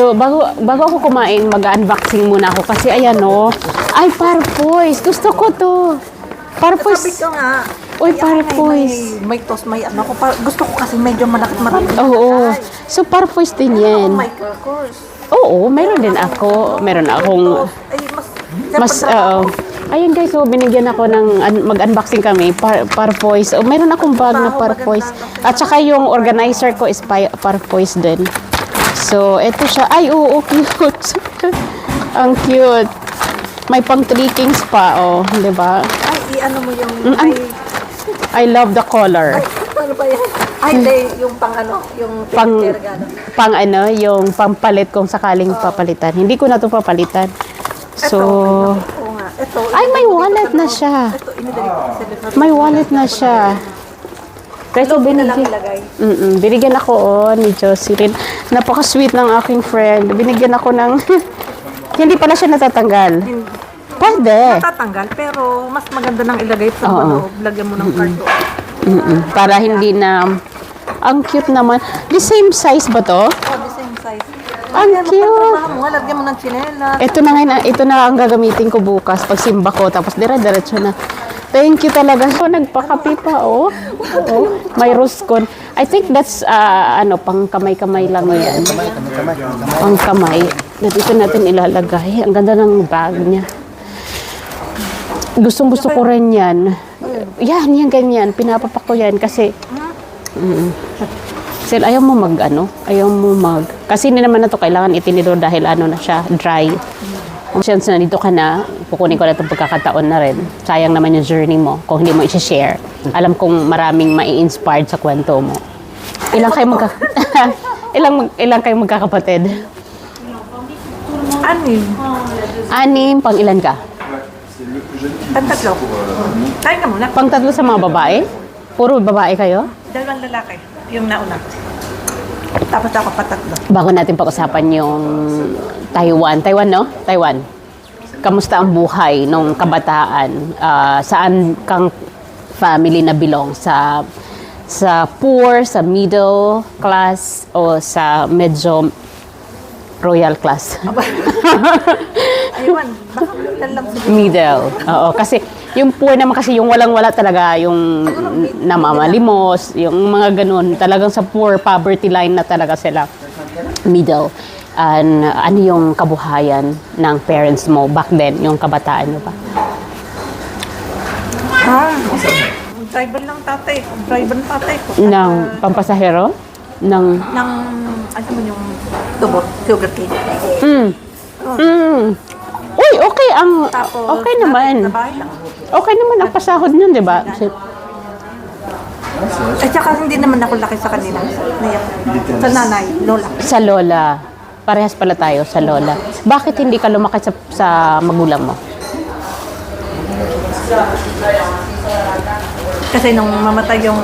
So, bago, bago ako kumain, mag-unboxing muna ako. Kasi ayan o. Ay, Parpoise. Gusto ko to. Sabi Parpoise. ko nga. Uy, Parpoise. May, may toast, may ano ko. Pa, gusto ko kasi medyo malaki marami. Oo. So, Parpoise din Oh yan. course. Oo, meron din ako. Meron akong... Mas... Mas, oo. Ayun guys, so binigyan ako ng un- mag-unboxing kami, par, Parpoise. Oh, meron akong bag na Parpoise. At saka yung organizer ko is pa- Parpoise din. So, eto siya. Ay, oo, cute. Ang cute. May pang three kings pa, oh. Ba? Ay, i-ano mo yung... Mm, ay, I love the color. ano ba yan? Ay, hindi, yung pang ano, yung Pang, pinagregalo. pang ano, yung pampalit kung sakaling papalitan. Hindi ko na to papalitan. So. Ito, ay, na loob. siya. Ito, inidali ko sa loob. May wallet na siya. Kasi Loob na lang binigyan, ilagay. mm binigyan ako oh, ni Jocelyn. Napaka-sweet ng aking friend. Binigyan ako ng... hindi pala siya natatanggal. Pwede. Matatanggal, pero mas maganda nang ilagay sa Oo. loob. Lagyan mo ng card. Mm-mm. Para hindi na... Ang cute naman. The same size ba to? Oh, the same size. Ang Lagyan mo, cute. pagtrabaho mo, lagyan mo ng chinelas. Ito na ngayon, ito na ang gagamitin ko bukas pag simba ko. Tapos dire-diretso na. Thank you talaga. So, nagpakapi pa, oh. oh. May roscon. I think that's, ah, ano, pang kamay-kamay lang yan. Pang kamay. Dito natin ilalagay. Ang ganda ng bag niya. Gustong gusto ko rin yan. Yan, yan, ganyan. Pinapapak ko yan kasi, mm, Sel, ayaw mo mag, ano? Ayaw mo mag... Kasi hindi naman na to kailangan itinidor dahil ano na siya, dry. Kung chance na dito ka na, kukunin ko na itong pagkakataon na rin. Sayang naman yung journey mo kung hindi mo i-share. Alam kong maraming mai-inspired sa kwento mo. Ilang kayo magka... ilang, mag- ilang kayo magkakapatid? Anim. Anim, pang ilan ka? Ang tatlo. Tayo ka muna. Pang tatlo sa mga babae? Puro babae kayo? Dalawang lalaki. Yung nauna. Tapos ako patatlo. Bago natin pag-usapan yung Taiwan. Taiwan, no? Taiwan. Kamusta ang buhay nung kabataan? Ah, saan kang family na belong? Sa sa poor, sa middle class, o sa medyo royal class? Ayun, baka middle lang middle. Oo, kasi yung poor naman kasi yung walang-wala talaga, yung namamalimos, yung mga ganun. Talagang sa poor poverty line na talaga sila. Middle. And ano yung kabuhayan ng parents mo back then, yung kabataan mo pa? Ah, driver lang tatay ko. Driver ng tatay ko. Ng pampasahero? Ng... Ng, ano mo yung tubo, sugar cane. Mm. Mm. Okay ang... Tapos, Okay naman. Lang. Okay naman ang pasahod nun, di ba? Si- At saka hindi naman ako laki sa kanila. Naiyak. Sa nanay, lola. Sa lola. Parehas pala tayo sa lola. Bakit hindi ka lumaki sa, sa magulang mo? Kasi nung mamatay yung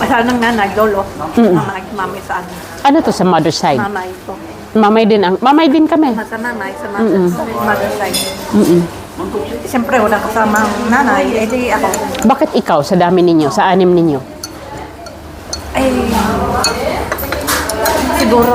asawa ng nanay, lolo, mamay, mamay sa ano, Ano to sa mother side? nanay ko. Mamay din ang mamay din kami. Sa nanay, sa mother, mother side. Mm-mm. Siyempre, wala kasama ang nanay, eh di ako. Bakit ikaw sa dami ninyo, sa anim ninyo? Ay, siguro,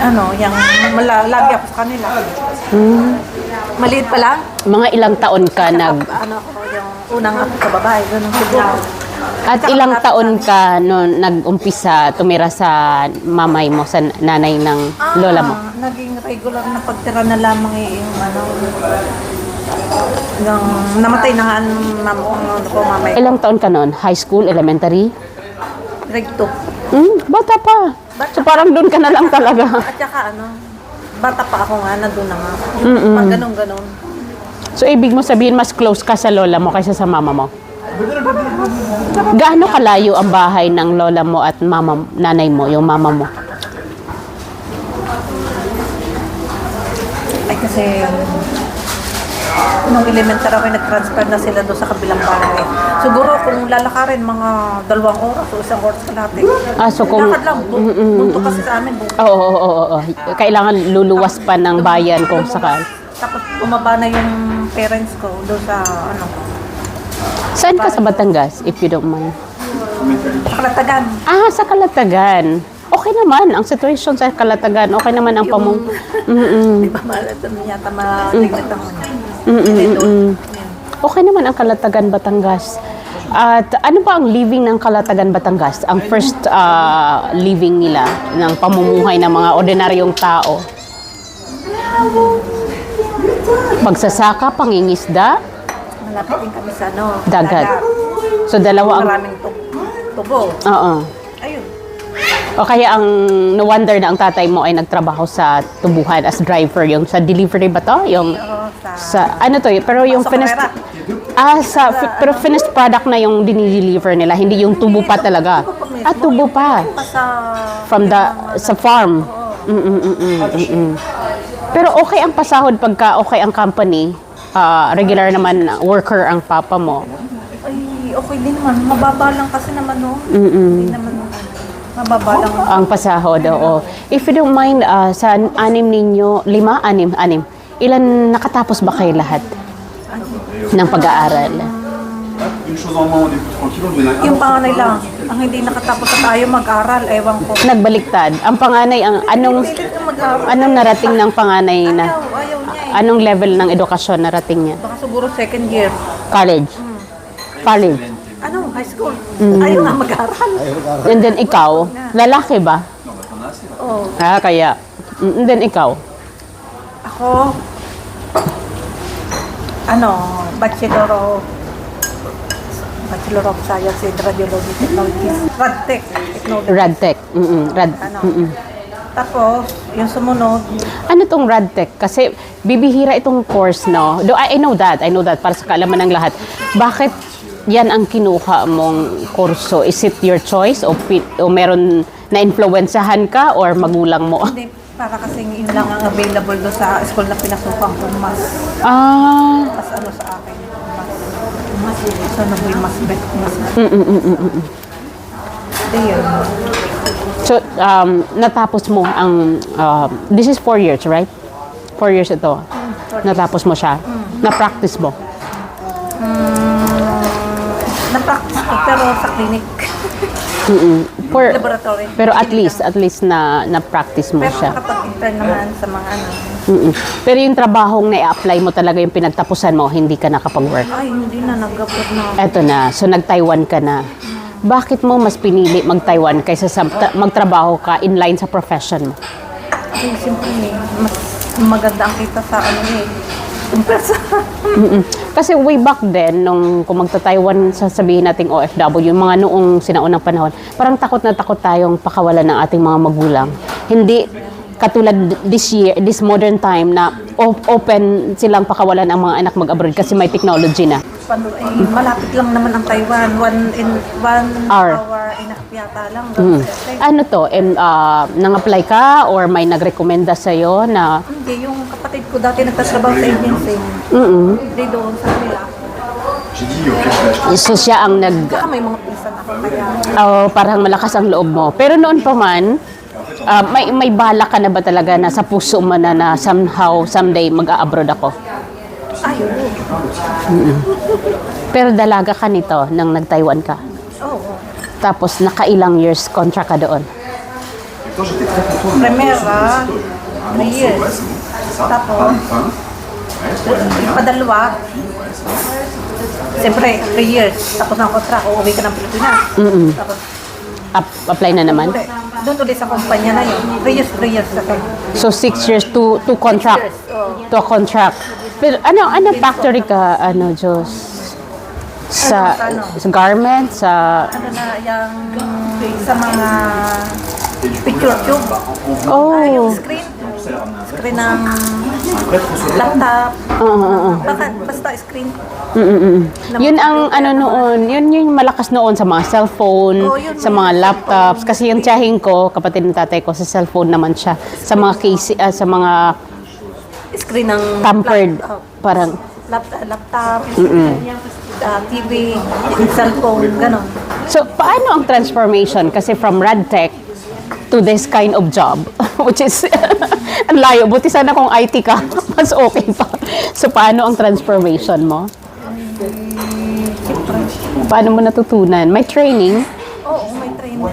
ano, yung malalagi ako sa kanila. Maliit pa lang. Mga ilang taon ka nag Ano ako, yung unang ako sa babae, ganun siguro. At ilang taon ka no nag-umpisa tumira sa mamay mo sa nanay ng lola mo? Ah, naging regular na pagtira na lamang eh, yung ano, yung namatay na nga ang mam, ang ano ko, mamay. Ilang taon ka noon? High school, elementary? Grade 2. Hmm, bata pa. So parang doon ka na lang talaga. At saka ano, bata pa ako nga, nandun na nga. Mm-mm. Pag ganun-ganun. So ibig mo sabihin mas close ka sa lola mo kaysa sa mama mo? Gaano kalayo ang bahay ng lola mo at mama nanay mo, yung mama mo? Ay kasi, nung elementary ako, nag-transfer na sila doon sa kabilang bahay. Siguro kung lalakarin, mga dalawang oras o isang oras kalahati. Ah, so kung- Lakad lang, bu- bunto kasi sa amin. oo, oo, oo. Kailangan luluwas pa ng bayan kung sakal. Tapos bumaba na yung parents ko doon sa ano. Saan ka sa Batangas, if you don't mind? Kalatagan. Ah, sa Kalatagan. Okay naman, ang situation sa Kalatagan, okay naman ang pamung... Mm-mm. Di ba malata na yata ang Mm-mm-mm. Okay naman ang Kalatagan, Batangas. At ano ba ang living ng Kalatagan, Batangas? Ang first ah, living nila ng pamumuhay ng mga ordinaryong tao? Pagsasaka, pangingisda, Malapit din kami sa ano. dagat. So dalawa ang... Maraming tub- tubo. Oo. Ayun. O kaya ang no-wonder na ang tatay mo ay nagtrabaho sa tubuhan as driver, yung sa delivery ba to? Yung Oo, sa... sa ano to, eh, pero yung Sa finished Carrera. Ah, sa fi- pero finished product na yung dinideliver nila, hindi yung tubo pa talaga. Ah, tubo pa. Pa sa... From the sa farm. Mm mm mm mm, mm mm. Pero okay ang pasahod pagka okay ang company. Ah, regular naman na worker ang papa mo. Ay, okay din naman. Mababa lang kasi naman, no? Mm mm. Hindi naman, mababa lang. Ang pasahod, oo. If you don't mind, ah, sa anim ninyo, lima, anim, anim. Ilan nakatapos ba kayo lahat ng pag-aaral? Une chose en moins, on est plus tranquille, on devient Yung panganay lang, ang hindi nakatapos sa tayo mag-aral, ewan ko. Nagbaliktad. Ang panganay, ang anong Pilit na mag-aral. anong narating ng panganay na Ayaw, ayaw. Anong level ng edukasyon narating niya? Baka siguro second year. College. College. Ano, high school. Mm. Ayaw nga mag-aral. And then ikaw, lalaki ba? Oh, Ah, kaya. Mm, And then ikaw. ako, ano, Bachelor of Bachelor of Science in Radiology Technologies. Radtech Technology. Radtech. Mm Rad. Ano. Mm-mm. Tapos, yung sumunod, Ano tong Radtech? Kasi bibihira itong course, no? Do I, I know that. I know that para sa kaalaman ng lahat. Bakit yan ang kinuha mong kurso? Is it your choice o, o meron na influensyahan ka or magulang mo? hindi, para kasing yun lang ang available do sa school na pinasukan ko. Mas, Ah. mas ano sa akin. Mas, mas, ano ba yung mas bet, mas, Mm-mm-mm-mm. hindi yun. So, um, natapos mo ang, um, this is four years, right? Four years ito. Natapos mo siya. Na-practice mo. Na-practice ko, pero sa clinic. Mm-mm. For, Laboratory. pero at least, at least na, na-practice mo Pero siya. nakapag-intern naman sa mga ano. Mm-mm. Pero yung trabahong na-apply mo talaga yung pinagtapusan mo, hindi ka nakapag-work. Ay, hindi na nag-abot na. Eto na, so nag-Taiwan ka na. Bakit mo mas pinili mag-Taiwan kaysa sa, magtrabaho ka in line sa profession mo? Ay, siyempre, eh, mas maganda ang kita sa ano eh. Mm-mm. Kasi way back then, nung kung magta-Taiwan, sasabihin nating OFW, yung mga noong sinaunang panahon, parang takot na takot tayong pakawalan ng ating mga magulang. Hindi katulad this year, this modern time na op- open silang pakawalan ang mga anak mag-abroad kasi may technology na. Pano, eh, malapit lang naman ang Taiwan. One in one Hour. hour and a half yata lang. Mm. Ano to, em, ah, nang-apply ka or may nagrekomenda sa'yo na Hindi, yung kapatid ko dati nagtatrabaho sa agency. mm Hindi doon sa kanila. J'ai dit, so siya ang nag Saka may mga pinsan ako kaya... oh, parang malakas ang loob mo. Pero noon pa man, ah, may may bala ka na ba talaga na sa puso mo na, na somehow someday mag-a-abroad ako? Ayun. Pero dalaga ka nito nang nag-Taiwan ka. Oo. Tapos nakailang years contract ka doon. Primera, three years. Tapos, padalwa. Siyempre, three years. Tapos ang kontra, uuwi ka ng Pilipinas. Mm-mm. Tapos, Up- apply na naman. Doon ulit sa kumpanya na yun. Three years, three years na kayo. So six years to to contract. Six years, oo. To contract. Pero ano ano factory ka ano Diyos? Sa, Ano, sa garment, sa Ano na, yung sa mga picture tube. Oh. Ah, yung screen. Screen ng laptop. Oo, oo, oo. Baka, basta screen. Mm-mm-mm. Yun ang ano noon, yun yung malakas noon sa mga cellphone, Oo, yun, sa mga laptops. Kasi yung tiyahing ko, kapatid ng tatay ko, sa cellphone naman siya. Sa mga case, ah, sa mga Screen ng tampered, lap- oh, parang, laptop, laptop ah, TV, cellphone, gano'n. so paano ang transformation? Kasi from RadTech to this kind of job, which is, ang layo. Buti sana kung IT ka, mas okay pa. So paano ang transformation mo? Paano mo natutunan? May training?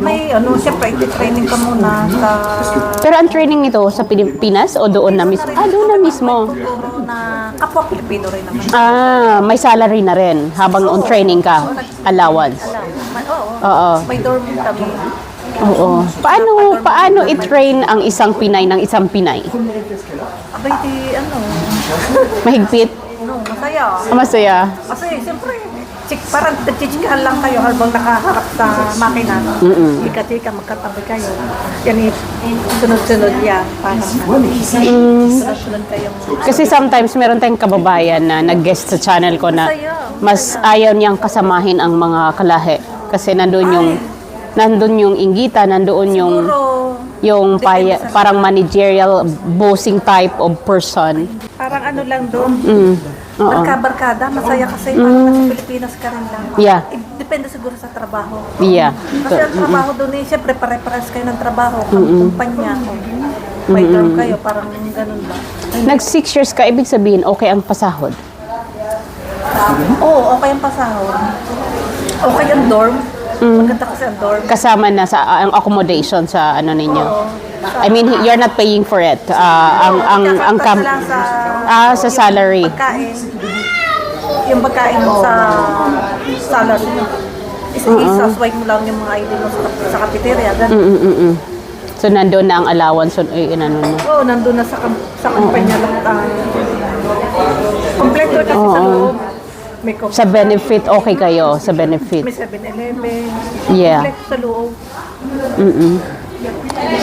may ano, siyempre, iti-training ka muna sa... Pero ang training nito sa Pilipinas o doon na mismo? Ah, doon na mismo. Na kapwa Pilipino rin naman. Ah, may salary na rin habang on training ka. Allowance. Alam, may- oo. Oo. May dorm kami. Oo. Paano paano i-train ang isang Pinay ng isang Pinay? Abay, di, ano, Mahigpit? no, masaya. Ah, Masaya. Kasi, siyempre, chik, parang nagchichikahan lang kayo habang nakaharap sa makina. Chika-chika, magkatabi kayo. Yan, i- sunod-sunod yan. Parang, sunod-sunod kayo. Kasi sometimes meron tayong kababayan na nag-guest sa channel ko na mas ayaw niyang kasamahin ang mga kalahi. Kasi nandun yung nandun yung inggita, nandoon yung Siguro, yung paya, parang managerial bossing type of person. parang ano lang doon. Mm. Oo. Barka-barkada, masaya kasi parang nasa Pilipinas ka rin lang. Yeah. Eh, Depende siguro sa trabaho. Yeah. Kasi ang trabaho doon eh, siyempre pare-pares kayo ng trabaho, mm kumpanya. o May term kayo, parang ganun ba? Nag six years ka, ibig sabihin okay ang pasahod. Oo, okay ang pasahod. Okay ang dorm. Maganda kasi ang dorm. Kasama na sa ang accommodation sa ano ninyo. Oo. I mean, you're not paying for it. Ah, ang ang ang kam- sa, ah, sa salary. pagkain. Yung pagkain mo sa salary. Isa isa-swipe mo lang yung mga ID mo sa, sa cafeteria. Ganun. Mm, mm, mm. So nandoon na ang allowance on ay ano no. Oo, nandun na sa, kam- sa kumpanya lang tayo. Kompleto kasi sa loob. May, Sa benefit okay kayo sa benefit. may 7-Eleven. Yeah. Sa loob.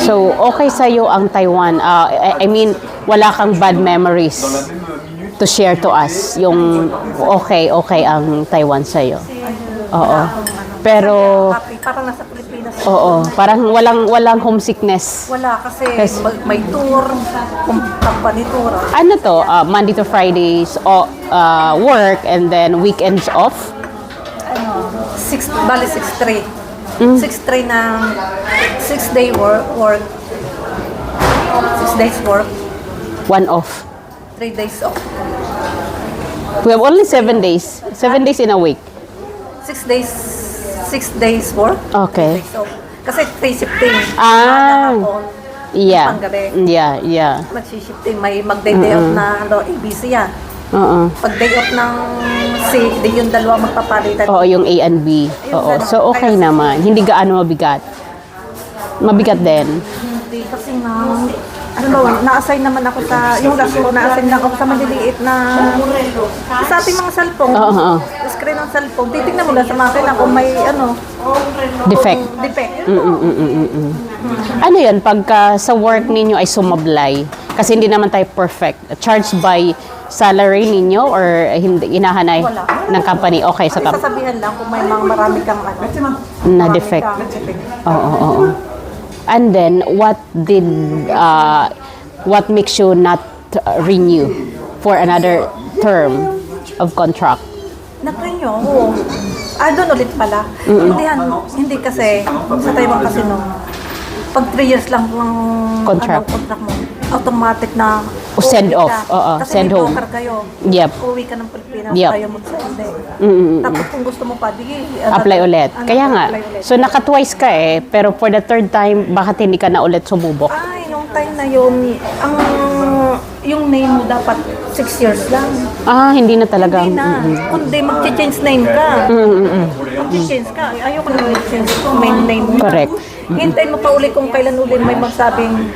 So okay sa ang Taiwan. Ah, I, I mean wala kang bad memories to share to us yung okay okay ang Taiwan sa Oo. Pero Happy. Parang nasa. Oo, parang walang walang homesickness. Wala kasi Yes. mag- may tour, kum- company tour. Ano to? Ah, Monday to Fridays o ah, work and then weekends off? Ano, six, bali 6-3. Mm. 6-3 ng 6 day work, work. 6 days work, One off. 3 days off. We have only seven days. Seven days in a week. 6 days, 6 days work, Okay. off. Kasi 3 shifting. Ah. Hapon, Yeah. Panggabi. Yeah, yeah. Magsi-shifting, may mag-day off na ano, ABC yan. Oo. Pag day off ng C, di yung dalawa magpapalitan. Oo, yung A and B. Oo. So, okay naman. Hindi gaano mabigat. Mabigat din. Hindi, kasi nga, ano ba, na-assign naman ako sa, yung last ko, na-assign lang ako sa maliliit na, sa ating mga cellphone, Oo, oo. screen ng cellphone, titignan mo lang sa makina kung may, ano, Defect. defect. Mm-mm-mm-mm-mm. Ano yan, pagka sa work ninyo ay sumablay, kasi hindi naman tayo perfect. Charged by salary ninyo or hindi inahanay Wala. ng company? Okay sa Kasi company. sasabihan lang kung may mga marami kang, ano, Na marami defect. kang defect. Oo, oo, oo. And then, what did, uh, what makes you not renew for another term of contract? Na-renew ako. Ah, doon ulit pala. Hindi, han- hindi kasi, sa Taiwan kasi no, pag 3 years lang ang Contract. Ano, contract mo, automatic na O send off. ka. Oo, kasi send may home. kayo. Yep. Uuwi ka ng Pilipinas, Yep. ayaw mo sa hindi. Mm-mm. Tapos kung gusto mo pa, di, ano, Apply ulit. ano, Kaya nga, ulit. so naka-twice ka eh, pero for the third time, bakit hindi ka na ulit sumubok? Ay, nung time na yun, ang yung name mo dapat 6 years lang. Ah, hindi na talaga. Hindi na. Kundi mag-change name ka. Mm-mm. Mag-change ka. Ayoko na mag-change yung main name mo. Correct. Hintayin mo pa uli kung kailan uli may magsabing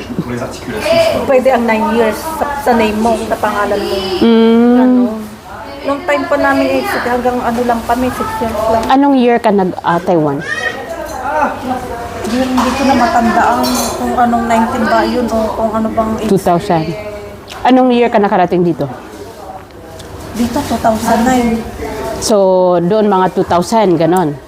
pwede ang 9 years sa, sa name mo, sa pangalan mo. Mm. Ano. Nung time pa namin, eh, hanggang ano lang kami, 6 years lang. Anong year ka nag-Taiwan? Hindi, hindi ko na matandaan kung anong 19 ba yun o kung ano bang age. 2000. Anong year ka nakarating dito? Dito, 2009. So, doon mga 2000, ganon.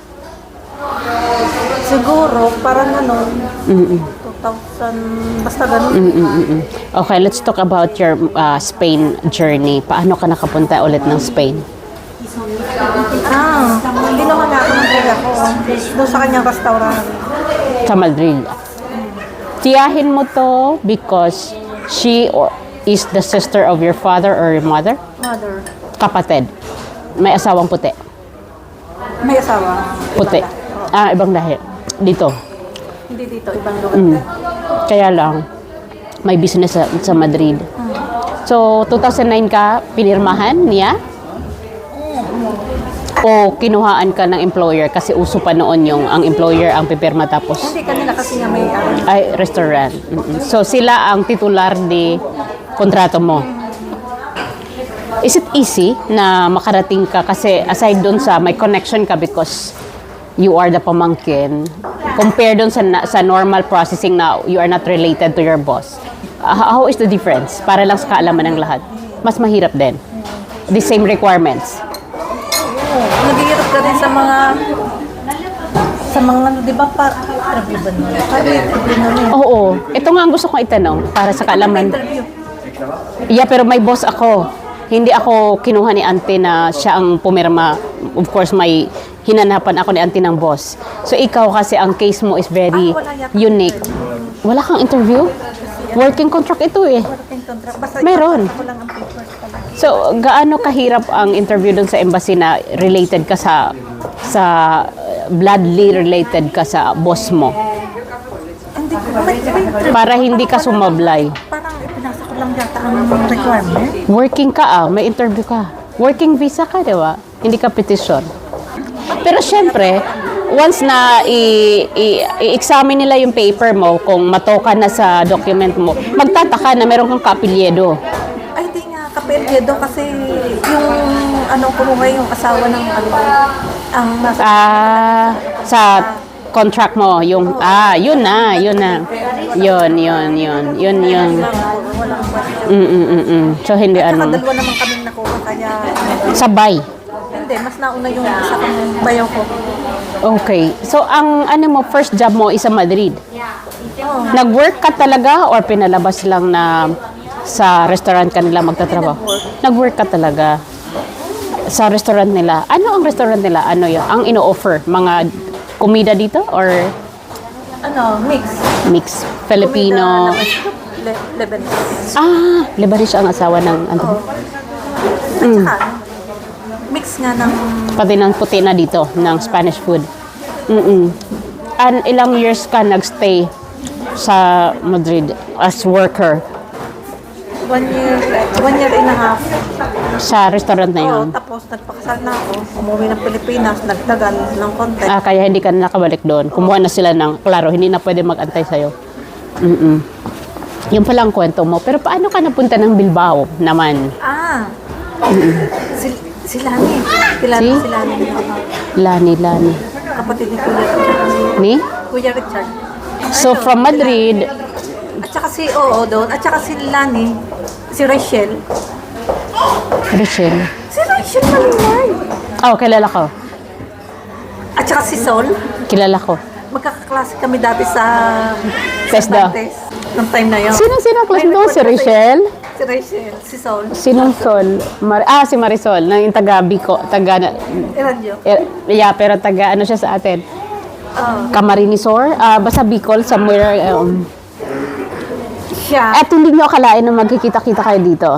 Siguro, parang ano, Mm-mm. 2000, basta ganun. Mm-mm-mm. Okay, let's talk about your uh, Spain journey. Paano ka nakapunta ulit ng Spain? Ah, hindi naman nga ako nag ako. Doon sa kanyang restaurant. Sa Madrid. Tiyahin mo to because she or is the sister of your father or your mother? Mother. Kapatid. May asawang puti. May asawa. Puti. Ah, ibang lahi. dito. Hindi dito, ibang lugar. Mm. Kaya lang, may business sa, sa Madrid. So, 2009 ka pinirmahan niya? O kinuhaan ka ng employer kasi uso pa noon yung ang employer ang pipirma tapos Hindi kanila kasi nga may ano. ay restaurant. Mm-mm. So sila ang titular di kontrato mo. Is it easy na makarating ka kasi aside dun sa may connection ka because you are the pamangkin compare dun sa sa normal processing na you are not related to your boss. Uh, how is the difference? Para lang sa kaalaman ng lahat. Mas mahirap din. The same requirements. Oo, naghihirap ka din sa mga sa mga ano, di ba pa interview ba nun? Parang interview na. Oo. Ito nga ang gusto kong itanong para sa kaalaman. Interview. Yeah, pero may boss ako. Hindi ako kinuha ni Ante na siya ang pumirma. Of course, may hinanapan ako ni Ante ng boss. So, ikaw kasi ang case mo is very unique. Wala kang interview? Working contract ito eh. Working contract. Basta Meron. So, gaano kahirap ang interview dun sa embassy na related ka sa sa uh, bloodly related ka sa boss mo Hindi ko, para hindi ka sumablay. parang ipinasa ko lang yata ang requirement. Working ka ah, may interview ka. Working visa ka, di ba? Hindi ka petition. Pero syempre, once na i-examine nila yung paper mo, kung matoka na sa document mo, magtataka na meron kang kapilyedo. Ay, hindi nga kapelyedo kasi yung ano kumuha yung asawa ng ano, ang nasa Ah, sa contract mo, yung, ah, yun na, yun na. Yun, yun, yun, yun, yun. Mm, mm, mm, mm. So, hindi ano. dalawa naman kaming nakuha kaya Sabay. hindi, mas nauna yung isa bayaw ko. Okay. So, ang ano mo, first job mo is sa Madrid. Oh, Nag-work ka talaga or pinalabas lang na sa restaurant ka nila magtatrabaho? Nag-work ka talaga sa restaurant nila. Ano ang restaurant nila? Ano yun? Ang ino-offer? Mga kumida dito or ano, mix. mix? Filipino? Le Lebanese. Ah, Lebanese ang asawa ng ano? At saka, mix nga ng Pati ng puti na dito, ng Spanish food. Mm-mm. And ilang years ka nagstay sa Madrid as worker one year, one year and a half. Sa restaurant na Oo, yun? tapos nagpakasal na ako. Umuwi ng Pilipinas, nagtagal ng konti. Ah, kaya hindi ka na nakabalik doon. Kumuha na sila ng, klaro, hindi na pwede mag-antay sa'yo. Mm-mm. Yung pala ang kwento mo. Pero paano ka napunta ng Bilbao naman? Ah, si, si Lani. Kilala Si? si Lani. Lani, Lani. Kapatid ni Kuya Richard. Ni? Kuya Richard. So, from Madrid, At saka si Oo doon. At saka si Lani. Si Rachel. Rachel. Si Rachel Malinay. Oh, kilala ko. At saka si Sol. Kilala ko. Magkakaklase kami dati sa. Cervantes. Nung time na yun. Sino-sino May mo? Si Rachel? Si Rachel. Si Sol. Sinong Sol? Mar- ah, si Marisol. Na yung taga Bico. Taga, Iranjo. eh, yeah, pero taga ano siya sa atin? Oh. Camarinesor? Ah, basta Bicol, somewhere. Um, Siya. at hindi nyo akalain na magkikita-kita kayo dito.